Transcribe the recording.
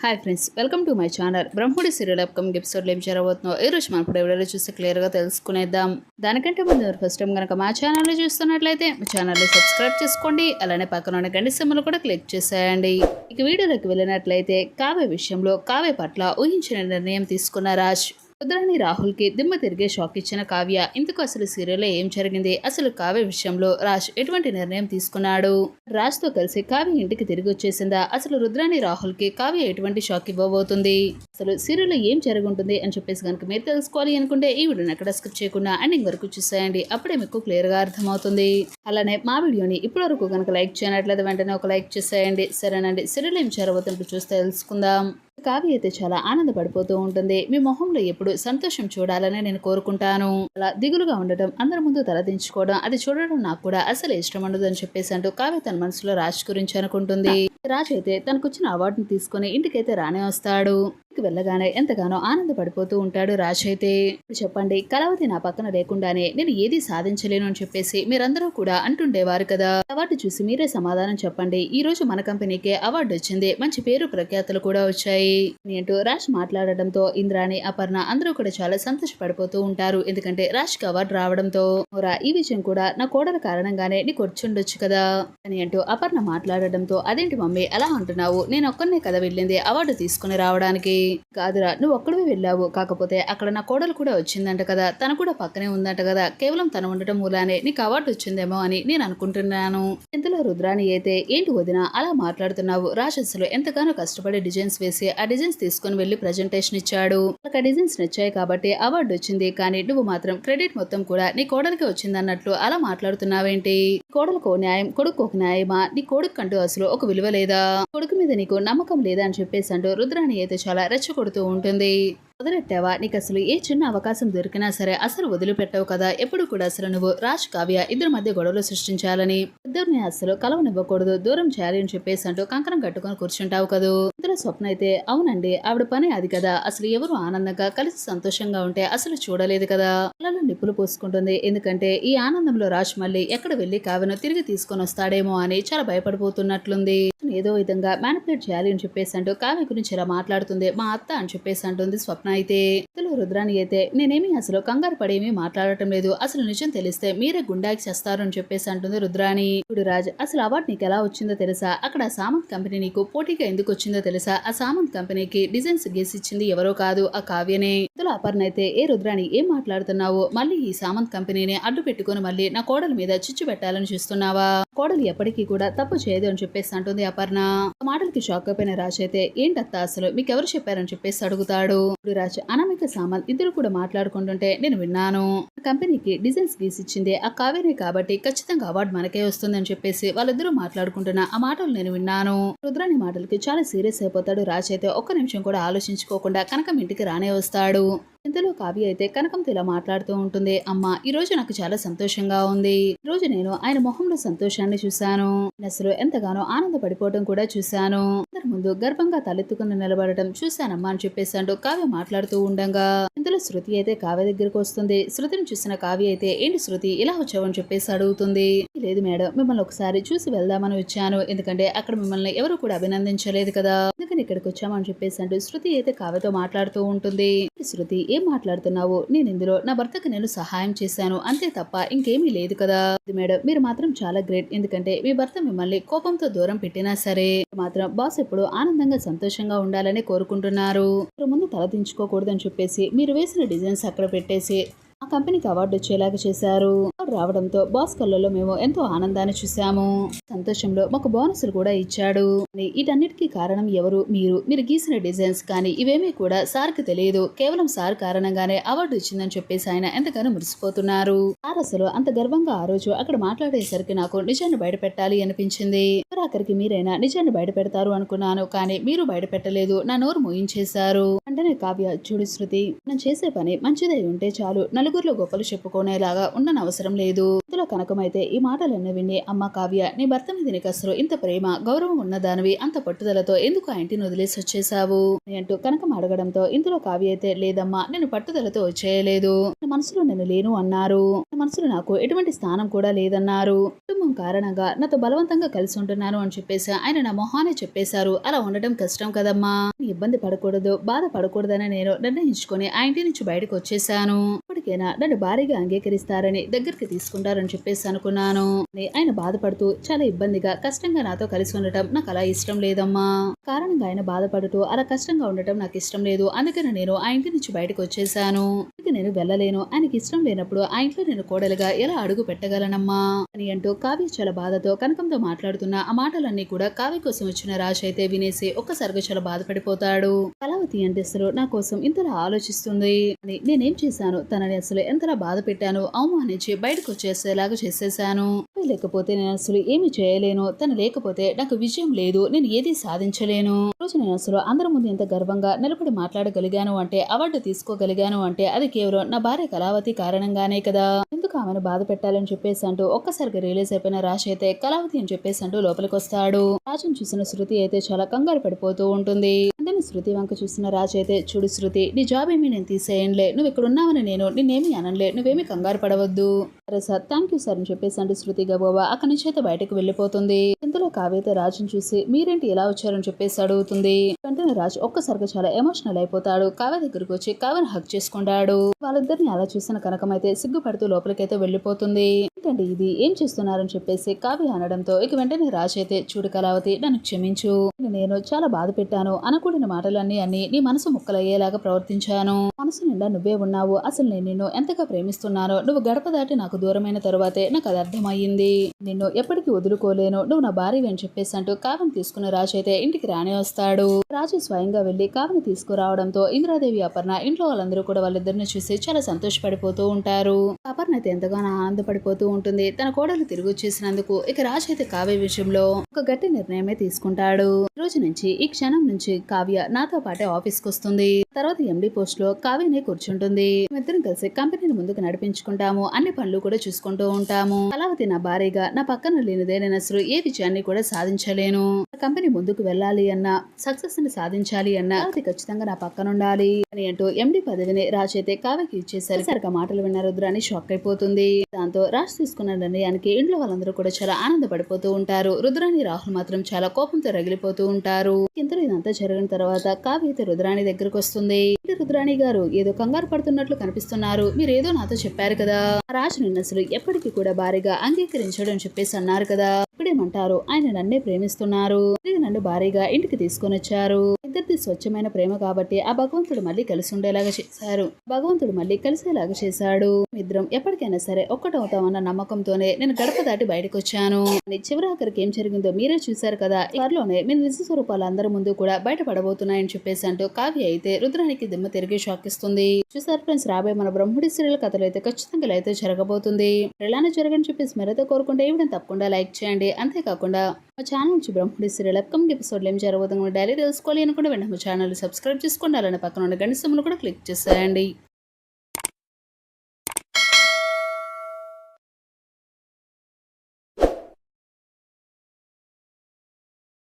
Hi friends welcome to my channel బ్రహ్మడి serial upcoming ఎపిసోడ్లో ఏం జరగబోతుందో ఈ రోజు మనం ఇప్పుడు ఎవరైనా చూస్తే క్లియర్గా తెలుసుకునేద్దాం. దానికంటే ముందు ఎవరు ఫస్ట్ టైం కనుక మా ఛానల్ని చూస్తున్నట్లయితే మా ఛానల్ని సబ్స్క్రైబ్ చేసుకోండి. అలానే పక్కన ఉన్న గండి సింబల్ కూడా క్లిక్ చేసేయండి. ఇక వీడియోలోకి వెళ్ళినట్లయితే కావ్య విషయంలో కావ్య పట్ల ఊహించిన నిర్ణయం తీసుకున్న రాజ్. రుద్రాణి రాహుల్కి దిమ్మ తిరిగే షాక్ ఇచ్చిన కావ్య ఇందుకు అసలు సీరియల్లో ఏం జరిగింది? అసలు కావ్య విషయంలో రాజ్ ఎటువంటి నిర్ణయం తీసుకున్నాడు? రాజ్తో కలిసి కావ్య ఇంటికి తిరిగి వచ్చేసిందా? అసలు రుద్రాణి రాహుల్కి కావ్య ఎటువంటి షాక్ ఇవ్వబోతుంది? అసలు సీరియల్లో ఏం జరుగుంటుంది? అని చెప్పేసి కనుక మీరు తెలుసుకోవాలి అనుకుంటే ఈ వీడియోని ఎక్కడ స్కిప్ చేయకుండా ఎండింగ్ వరకు చూసేయండి. అప్పుడే మీకు క్లియర్గా అర్థమవుతుంది. అలానే మా వీడియోని ఇప్పటి వరకు కనుక లైక్ చేయనట్లయితే వెంటనే ఒక లైక్ చేసేయండి. సరేనండి. సీరియల్ ఏం జరగబోతుందో చూస్తే తెలుసుకుందాం. కావ్య అయితే చాలా ఆనందపడిపోతూ ఉంటుంది. మీ మొహంలో ఎప్పుడు సంతోషం చూడాలని నేను కోరుకుంటాను. అలా దిగులుగా ఉండటం అందరి ముందు తలదించుకోవడం అది చూడడం నాకు కూడా అసలు ఇష్టం ఉండదు అని చెప్పేసి అంటూ కావ్య తన మనసులో రాజ్ గురించి అనుకుంటుంది. రాజ్ అయితే తనకొచ్చిన అవార్డును తీసుకుని ఇంటికైతే రానే వస్తాడు. వెళ్ళగానే ఎంతగానో ఆనందపడిపోతూ ఉంటాడు రాజ్ అయితే. చెప్పండి కలవతి నా పక్కన లేకుండానే నేను ఏది సాధించలేను అని చెప్పేసి మీరందరూ కూడా అంటుండేవారు కదా. అవార్డు చూసి మీరే సమాధానం చెప్పండి. ఈ రోజు మన కంపెనీకే అవార్డు వచ్చింది. మంచి పేరు ప్రఖ్యాతలు కూడా వచ్చాయి. అంటూ రాజ్ మాట్లాడడంతో ఇంద్రాణి అపర్ణ అందరూ కూడా చాలా సంతోషపడిపోతూ ఉంటారు. ఎందుకంటే రాజ్కి అవార్డు రావడంతో ఈ విషయం కూడా నా కోడల కారణంగానే నీకు వచ్చుండొచ్చు కదా. అని అంటూ అపర్ణ మాట్లాడడంతో అదేంటి మమ్మీ అలా అంటున్నావు? నేను ఒక్కనే కదా వెళ్ళింది అవార్డు తీసుకుని రావడానికి. కాదురా నువ్వు ఒక్కడివి వెళ్ళావు. కాకపోతే అక్కడ నా కోడలు కూడా వచ్చిందంట కదా. తను కూడా పక్కనే ఉందంట కదా. కేవలం తను ఉండటం మూలానే నీకు అవార్డు వచ్చిందేమో అని నేను అనుకుంటున్నాను. ఇంతలో రుద్రాని అయితే ఏంటి వదిన అలా మాట్లాడుతున్నావు? రాజస్సులో ఎంతగానో కష్టపడి డిజైన్స్ వేసి ఆ డిజైన్స్ తీసుకుని వెళ్ళి ప్రజెంటేషన్ ఇచ్చాడు. నాకు ఆ డిజైన్స్ నచ్చాయి కాబట్టి అవార్డు వచ్చింది. కానీ నువ్వు మాత్రం క్రెడిట్ మొత్తం కూడా నీ కోడలికి వచ్చిందన్నట్లు అలా మాట్లాడుతున్నావేంటి? కోడలకు న్యాయం కొడుకు ఒక న్యాయమా? నీ కొడుకు అంటూ అసలు ఒక విలువ లేదా? కొడుకు మీద నీకు నమ్మకం లేదా? అని చెప్పేసి అంటూ రుద్రాణి అయితే చాలా రెచ్చగొడుతూ ఉంటుంది. వదిలెట్టావా నీకు అసలు ఏ చిన్న అవకాశం దొరికినా సరే అసలు వదిలిపెట్టావు కదా. ఎప్పుడు కూడా అసలు నువ్వు రాజ్ కావ్య ఇద్దరి మధ్య గొడవలు సృష్టించాలని. ఇద్దరిని అసలు కలవనివ్వకూడదు. దూరం చేయాలి అని చెప్పేసి అంటూ కంకణం కట్టుకొని కూర్చుంటావు కదూ? ఇందులో స్వప్న అయితే అవునండి. ఆవిడ పని అది కదా. అసలు ఎవరు ఆనందంగా కలిసి సంతోషంగా ఉంటే అసలు చూడలేదు కదా. కళ్ళలో నిప్పులు పోసుకుంటుంది. ఎందుకంటే ఈ ఆనందంలో రాజ్ మళ్ళీ ఎక్కడ వెళ్ళి కావ్యను తిరిగి తీసుకొని వస్తాడేమో అని చాలా భయపడిపోతున్నట్లుంది. ఏదో విధంగా మ్యానిపులేట్ చేయాలి అని చెప్పేసి అంటూ కావ్య గురించి ఇలా మాట్లాడుతుంది. మా అత్త అని చెప్పేసి అంటుంది స్వప్న అయితే. ఇందులో రుద్రాని అయితే నేనేమి అసలు కంగారు పడేమీ మాట్లాడటం లేదు. అసలు నిజం తెలిస్తే మీరే గుండాకి చేస్తారు అని చెప్పేసి అంటుంది రుద్రాని రాజ్ అసలు అవార్డు నీకు ఎలా వచ్చిందో తెలుసా? అక్కడ సామంత్ కంపెనీ నీకు పోటీగా ఎందుకు వచ్చిందో తెలుసు ఆ సామంత్ కంపెనీకి డిజైన్స్ గీసిచ్చింది ఎవరో కాదు ఆ కావ్యనే. ఇందులో అపర్ణ అయితే ఏ రుద్రాని ఏం మాట్లాడుతున్నావు? మళ్ళీ ఈ సామంత్ కంపెనీని అడ్డు పెట్టుకుని మళ్ళీ నా కోడల మీద చిచ్చు పెట్టాలని చూస్తున్నావా? కోడలు ఎప్పటికీ కూడా తప్పు చేయదు అని చెప్పేసి అంటుంది అపర్ణ. ఆ మాటలకి షాక్ అయిపోయిన రాజ్ అయితే ఏంటత్తా అసలు? మీకెవరు చెప్పారని చెప్పేసి అడుగుతాడు. రాజ్ అనామిక సామంత్ ఇద్దరు కూడా మాట్లాడుకుంటుంటే నేను విన్నాను. కంపెనీకి డిజైన్స్ గీసిచ్చింది ఆ కావ్యనే కాబట్టి ఖచ్చితంగా అవార్డు మనకే వస్తుందని చెప్పేసి వాళ్ళిద్దరూ మాట్లాడుకుంటున్న ఆ మాటలు నేను విన్నాను. రుద్రాని మాటలకి చాలా సీరియస్ అయిపోతాడు రాజ్ అయితే ఒక్క నిమిషం కూడా ఆలోచించుకోకుండా కనకం ఇంటికి రానే వస్తాడు. ఇంతలో కావ్య అయితే కనకంతో ఇలా మాట్లాడుతూ ఉంటుంది. అమ్మ ఈ రోజు నాకు చాలా సంతోషంగా ఉంది. ఈ రోజు నేను ఆయన మొహంలో సంతోషాన్ని చూశాను. అసలు ఎంతగానో ఆనందపడిపోవడం కూడా చూశాను. అందరి ముందు గర్భంగా తలెత్తుకుని నిలబడటం చూశానమ్మా అని చెప్పేసాడు కావ్య మాట్లాడుతూ ఉండగా. ఇంతలో శృతి అయితే కావ్య దగ్గరకు వస్తుంది. శృతిని చూసిన కావ్య అయితే ఏంటి శృతి ఇలా వచ్చావని చెప్పేసి అడుగుతుంది. లేదు మేడం మిమ్మల్ని ఒకసారి చూసి వెళ్దామని వచ్చాను. ఎందుకంటే అక్కడ మిమ్మల్ని ఎవరు కూడా అభినందించలేదు కదా. అందుకని ఇక్కడికి వచ్చామని చెప్పేసి అంటూ శృతి అయితే కావ్యతో మాట్లాడుతూ ఉంటుంది. శృతి ఏం మాట్లాడుతున్నావు? నేను ఇందులో నా భర్తకు నేను సహాయం చేశాను. అంతే తప్ప ఇంకేమీ లేదు కదా. మేడం మీరు మాత్రం చాలా గ్రేట్. ఎందుకంటే మీ భర్త మిమ్మల్ని కోపంతో దూరం పెట్టినా సరే మాత్రం బాస్ ఎప్పుడు ఆనందంగా సంతోషంగా ఉండాలని కోరుకుంటున్నారు. మీరు ముందు తలదించుకోకూడదని చెప్పేసి మీరు వేసిన డిజైన్స్ అక్కడ పెట్టేసి ఆ కంపెనీకి అవార్డు వచ్చేలాగా చేశారు. అవార్డు రావడంతో బాస్ కళ్ళలో మేము ఎంతో ఆనందాన్ని చూసాము సంతోషంలో మాకు బోనసులు కూడా ఇచ్చాడు. వీటన్నిటికీ కారణం ఎవరు? మీరు. మీరు గీసిన డిజైన్స్ కానీ ఇవేమీ కూడా సార్కి తెలియదు. కేవలం సార్ కారణంగానే అవార్డు ఇచ్చిందని చెప్పేసి ఆయన ఎంతగానో మురిసిపోతున్నారు. సార్ అసలు అంత గర్వంగా ఆ రోజు అక్కడ మాట్లాడేసరికి నాకు నిజాన్ని బయటపెట్టాలి అనిపించింది. ఆఖరికి మీరైనా నిజాన్ని బయట పెడతారు అనుకున్నాను కానీ మీరు బయట పెట్టలేదు నా నోరు మోయించేశారు. వెంటనే కావ్య చూడు శృతి మనం చేసే పని మంచిదై ఉంటే చాలు. నలుగురిలో గొప్పలు చెప్పుకునేలాగా ఉండని అవసరం లేదు. ఇందులో కనకమైతే ఈ మాటలన్నీ విని అమ్మ కావ్య నీ భర్త మీద నీకు అసలు ఇంత ప్రేమ గౌరవం ఉన్న దానివి అంత పట్టుదలతో ఎందుకు ఆ ఇంటిని వదిలేసి వచ్చేసావు అని అంటూ కనకం అడగడంతో ఇందులో కావ్య అయితే లేదమ్మా నేను పట్టుదలతో వచ్చేయలేదు. నా మనసులో నేను లేను అన్నారు. నా మనసులో నాకు ఎటువంటి స్థానం కూడా లేదన్నారు. కుటుంబం కారణంగా నాతో బలవంతంగా కలిసి ఉంటున్నాను అని చెప్పేసి ఆయన నా మొహానే చెప్పేశారు. అలా ఉండటం కష్టం కదమ్మా. ఇబ్బంది పడకూడదు బాధపడ వాడకూడదని నేను నిర్ణయించుకొని ఆ ఇంటి నుంచి బయటకు వచ్చేసాను ఇప్పటికైనా నన్ను భారీగా అంగీకరిస్తారని దగ్గరికి తీసుకుంటారని చెప్పేసి అనుకున్నాను. అని ఆయన బాధపడుతూ చాలా ఇబ్బందిగా కష్టంగా నాతో కలిసి ఉండటం నాకు అలా ఇష్టం లేదమ్మా. కారణంగా ఆయన బాధపడుతూ అలా కష్టంగా ఉండటం నాకు ఇష్టం లేదు. అందుకని నేను ఆ ఇంటి నుంచి బయటకు వచ్చేసాను ఇక నేను వెళ్ళలేను. ఆయనకి ఇష్టం లేనప్పుడు ఆ ఇంట్లో నేను కోడలుగా ఎలా అడుగు పెట్టగలనమ్మా? అని అంటూ కావ్య చాలా బాధతో కనకంతో మాట్లాడుతున్న ఆ మాటలన్నీ కూడా కావ్య కోసం వచ్చిన రాశి అయితే వినేసి ఒక్కసారిగా చాలా బాధపడిపోతాడు. కళావతి అంటే అసలు నా కోసం ఇంతలా ఆలోచిస్తుంది. అని నేనేం చేశాను? తనని అసలు ఎంతలా బాధ పెట్టాను అవమానించి బయటకు వచ్చేసేలాగా చేసేసాను లేకపోతే నేను అసలు ఏమి చేయలేను. తను లేకపోతే నాకు విజయం లేదు. నేను ఏది సాధించలేను. రోజు నేను అసలు అందరి ముందు ఎంత గర్వంగా నిలబడి మాట్లాడగలిగాను అంటే అవార్డు తీసుకోగలిగాను అంటే అది కేవలం నా భార్య కళావతి కారణంగానే కదా. ఎందుకు ఆమెను బాధ పెట్టాలని చెప్పేసి అంటూ ఒక్కసారిగా రిలీజ్ అయిపోయిన రాశి అయితే కళావతి అని చెప్పేసి అంటూ లోపలికి వస్తాడు రాజును చూసిన శృతి అయితే చాలా కంగారు పడిపోతూ ఉంటుంది. వెంటనే శృతి వంక చూసిన రాజు అయితే చూడు శృతి నీ జాబ్ ఏమీ నేను తీసేయంలే నువ్వు ఇక్కడ ఉన్నావని నేను నిన్నేమీ అనలే నువ్వేమీ కంగారు పడవద్దు. సరే సార్ థ్యాంక్ యూ సార్ అని చెప్పేసి అంటే శృతి గబోబా. అక్కడి నుంచి అయితే బయటకు వెళ్ళిపోతుంది. ఇంతలో కావ్యత రాజుని చూసి మీరేంటి ఎలా వచ్చారని చెప్పేసి అడుగుతుంది. వెంటనే రాజు ఒక్కసారిగా చాలా ఎమోషనల్ అయిపోతాడు. కావ్య దగ్గరికి వచ్చి కావ్యను హక్ చేసుకుంటాడు. వాళ్ళిద్దరిని అలా చూసిన కనకమైతే సిగ్గుపడుతూ లోపలికైతే వెళ్ళిపోతుంది. ఏంటండి ఇది? ఏం చేస్తున్నారని చెప్పేసి కావ్య అనడంతో ఇక వెంటనే రాజు అయితే చూడు కళావతి నన్ను క్షమించు. నేను చాలా బాధ పెట్టాను అనకూడని మాటలన్నీ అన్ని నీ మనసు ముక్కలయ్యేలాగా ప్రవర్తించాను. మనసు నిండా నువ్వే ఉన్నావు. అసలు నేను నిన్ను ఎంతగా ప్రేమిస్తున్నానో నువ్వు గడప దాటి నాకు దూరమైన తరువాతే నాకు అది అర్థమయ్యింది. నిన్ను ఎప్పటికీ వదులుకోలేను. నువ్వు నా భార్య అని చెప్పేసి అంటూ కావ్యం తీసుకున్న రాజు అయితే ఇంటికి రానే వస్తాడు. రాజు స్వయంగా వెళ్ళి కావని తీసుకురావడంతో ఇంద్రాదేవి అపర్ణ ఇంట్లో వాళ్ళందరూ కూడా వాళ్ళిద్దరిని చూసి చాలా సంతోషపడిపోతూ ఉంటారు. అపర్ణ అయితే ఎంతగానో ఆనందపడిపోతూ ఉంటుంది. తన కోడలు తిరిగి వచ్చేసినందుకు ఇక రాజు అయితే కావ్య విషయంలో ఒక గట్టి నిర్ణయమే తీసుకుంటాడు. రోజు నుంచి ఈ క్షణం నుంచి కావ్య నాతో పాటే ఆఫీస్కి వస్తుంది. తర్వాత ఎండి పోస్ట్లో కావ్యనే కూర్చుంటుంది. మేమిద్దరం కలిసి కంపెనీని ముందుకు నడిపించుకుంటాము. అన్ని పనులు కూడా చూసుకుంటూ ఉంటాము. కళావతి నా భారీగా నా పక్కన లేనిదే నేను అసలు ఏ విజయాన్ని కూడా సాధించలేను. కంపెనీ ముందుకు వెళ్ళాలి అన్నా సక్సెస్ని సాధించాలి అన్నా అది ఖచ్చితంగా నా పక్కన ఉండాలి అని అంటూ ఎండి పదవిని రాజ్ అయితే కావ్యకి ఇచ్చేసరికి సరిగ్గా మాటలు విన్న రుద్రాని షాక్ అయిపోతుంది. దాంతో రాజ్ తీసుకున్న నిర్ణయానికి ఇంట్లో వాళ్ళందరూ కూడా చాలా ఆనందపడిపోతూ ఉంటారు. రుద్రాని రాహుల్ మాత్రం చాలా కోపంతో రగిలిపోతూ ఉంటారు. ఇంతలో ఇదంతా జరిగిన తర్వాత కావ్య అయితే రుద్రాణి దగ్గరకు వస్తుంది. రుద్రాణి గారు? ఏదో కంగారు పడుతున్నట్లు కనిపిస్తున్నారు. మీరు ఏదో నాతో చెప్పారు కదా. రాజు నిన్ను అసలు ఎప్పటికీ కూడా భారీగా అంగీకరించడం చెప్పేసి అన్నారు కదా. ఇప్పుడేమంటారు? ఆయన నన్నే ప్రేమిస్తున్నారు. నన్ను భారీగా ఇంటికి తీసుకొని వచ్చారు ఇద్దరు ఇద్దరిది స్వచ్ఛమైన ప్రేమ కాబట్టి ఆ భగవంతుడు మళ్ళీ కలిసి ఉండేలాగా చేశారు. భగవంతుడు మళ్ళీ కలిసేలాగా చేశాడు. ఇద్దరం ఎప్పటికైనా సరే ఒక్కటవుతామన్న నమ్మకంతోనే నేను గడప దాటి బయటకు వచ్చాను చివరి ఆఖరికి ఏం జరిగిందో మీరే చూశారు కదా. త్వరలోనే మీ నిజ స్వరూపాలు అందరి ముందు కూడా బయటపడబోతున్నాయని చెప్పేసి అంటూ కావ్య అయితే రుద్రానికి దిమ్మ తిరిగి షాక్ ఇస్తుంది. చూసారు ఫ్రెండ్స్ రాబోయే మన బ్రహ్ముడి సీరియల్ కథలు అయితే ఖచ్చితంగా అయితే జరగబోతుంది. ఇలానే జరగని చెప్పేసి మీరైతే కోరుకుంటే ఇవ్వడం తప్పకుండా లైక్ చేయండి. అంతేకాకుండా మా ఛానల్ నుంచి బ్రహ్ముడి సీరియల్ అప్కమింగ్ ఎపిసోడ్లు ఏం జరగబోతుందో డైలీ తెలుసుకోవాలి అనుకుంటే వెంటనే ఛానల్ సబ్స్క్రైబ్ చేసుకోండి అలానే పక్కన ఉన్న గంట కూడా క్లిక్ చేసేయండి.